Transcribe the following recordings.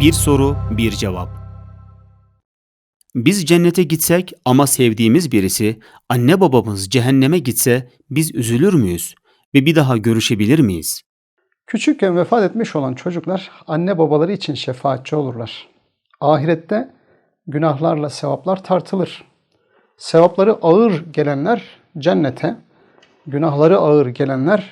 Bir soru, bir cevap. Biz cennete gitsek ama sevdiğimiz birisi, anne babamız cehenneme gitse biz üzülür müyüz ve bir daha görüşebilir miyiz? Küçükken vefat etmiş olan çocuklar anne babaları için şefaatçi olurlar. Ahirette günahlarla sevaplar tartılır. Sevapları ağır gelenler cennete, günahları ağır gelenler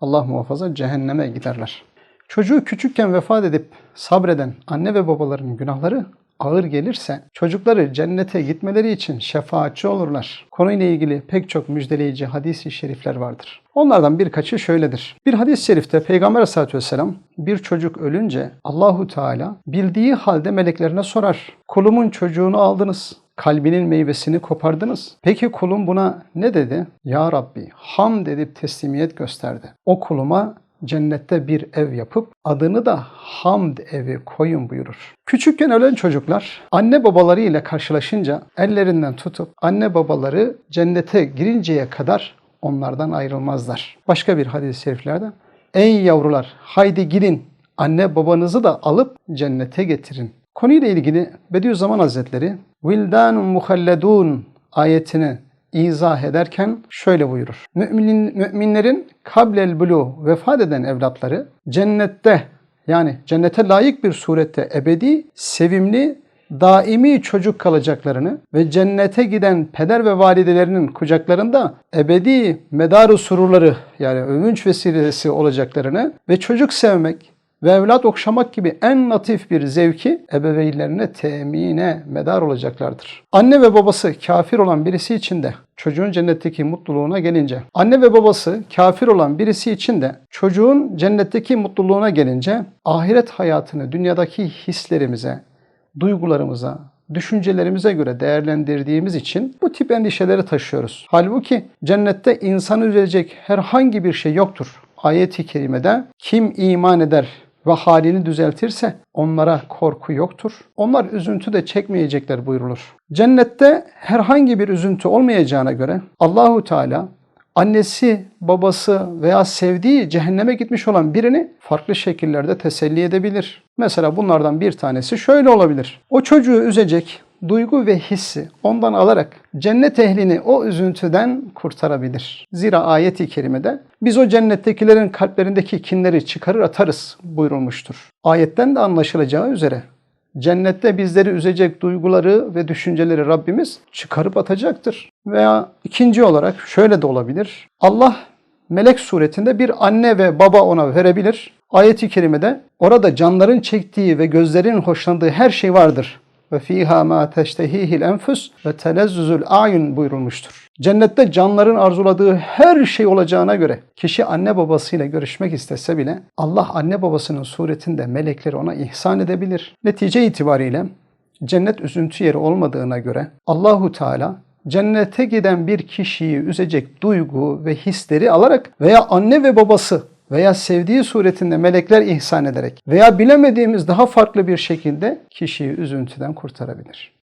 Allah muhafaza cehenneme giderler. Çocuğu küçükken vefat edip sabreden anne ve babaların günahları ağır gelirse çocukları cennete gitmeleri için şefaatçi olurlar. Konuyla ilgili pek çok müjdeleyici hadis-i şerifler vardır. Onlardan birkaçı şöyledir. Bir hadis-i şerifte Peygamber Aleyhisselatü Vesselam bir çocuk ölünce Allahu Teala bildiği halde meleklerine sorar. Kulumun çocuğunu aldınız. Kalbinin meyvesini kopardınız. Peki kulum buna ne dedi? Ya Rabbi hamd edip teslimiyet gösterdi. O kuluma cennette bir ev yapıp adını da hamd evi koyun buyurur. Küçükken ölen çocuklar anne babaları ile karşılaşınca ellerinden tutup anne babaları cennete girinceye kadar onlardan ayrılmazlar. Başka bir hadis-i şeriflerde Ey yavrular haydi gidin anne babanızı da alıp cennete getirin. Konuyla ilgili Bediüzzaman Hazretleri Vildanun muhalledun ayetini izah ederken şöyle buyurur. Müminin, müminlerin kablel bulu vefat eden evlatları cennette yani cennete layık bir surette ebedi, sevimli, daimi çocuk kalacaklarını ve cennete giden peder ve validelerinin kucaklarında ebedi medarı sururları yani övünç vesilesi olacaklarını ve çocuk sevmek, ve evlat okşamak gibi en latif bir zevki ebeveynlerine temine medar olacaklardır. Anne ve babası kafir olan birisi için de çocuğun cennetteki mutluluğuna gelince, anne ve babası kafir olan birisi için de çocuğun cennetteki mutluluğuna gelince ahiret hayatını dünyadaki hislerimize, duygularımıza, düşüncelerimize göre değerlendirdiğimiz için bu tip endişeleri taşıyoruz. Halbuki cennette insanı üzecek herhangi bir şey yoktur. Ayet-i kerimede kim iman eder ve halini düzeltirse onlara korku yoktur. Onlar üzüntü de çekmeyecekler buyurulur. Cennette herhangi bir üzüntü olmayacağına göre Allahu Teala annesi, babası veya sevdiği cehenneme gitmiş olan birini farklı şekillerde teselli edebilir. Mesela bunlardan bir tanesi şöyle olabilir. O çocuğu üzecek duygu ve hissi ondan alarak cennet ehlini o üzüntüden kurtarabilir. Zira ayet-i kerimede biz o cennettekilerin kalplerindeki kinleri çıkarır atarız buyurulmuştur. Ayetten de anlaşılacağı üzere cennette bizleri üzecek duyguları ve düşünceleri Rabbimiz çıkarıp atacaktır. Veya ikinci olarak şöyle de olabilir. Allah melek suretinde bir anne ve baba ona verebilir. Ayet-i kerimede orada canların çektiği ve gözlerin hoşlandığı her şey vardır ve fiha ma teştehihil enfus ve telezzuzul ayun buyurulmuştur. Cennette canların arzuladığı her şey olacağına göre kişi anne babasıyla görüşmek istese bile Allah anne babasının suretinde melekleri ona ihsan edebilir. Netice itibariyle cennet üzüntü yeri olmadığına göre Allahu Teala cennete giden bir kişiyi üzecek duygu ve hisleri alarak veya anne ve babası veya sevdiği suretinde melekler ihsan ederek veya bilemediğimiz daha farklı bir şekilde kişiyi üzüntüden kurtarabilir.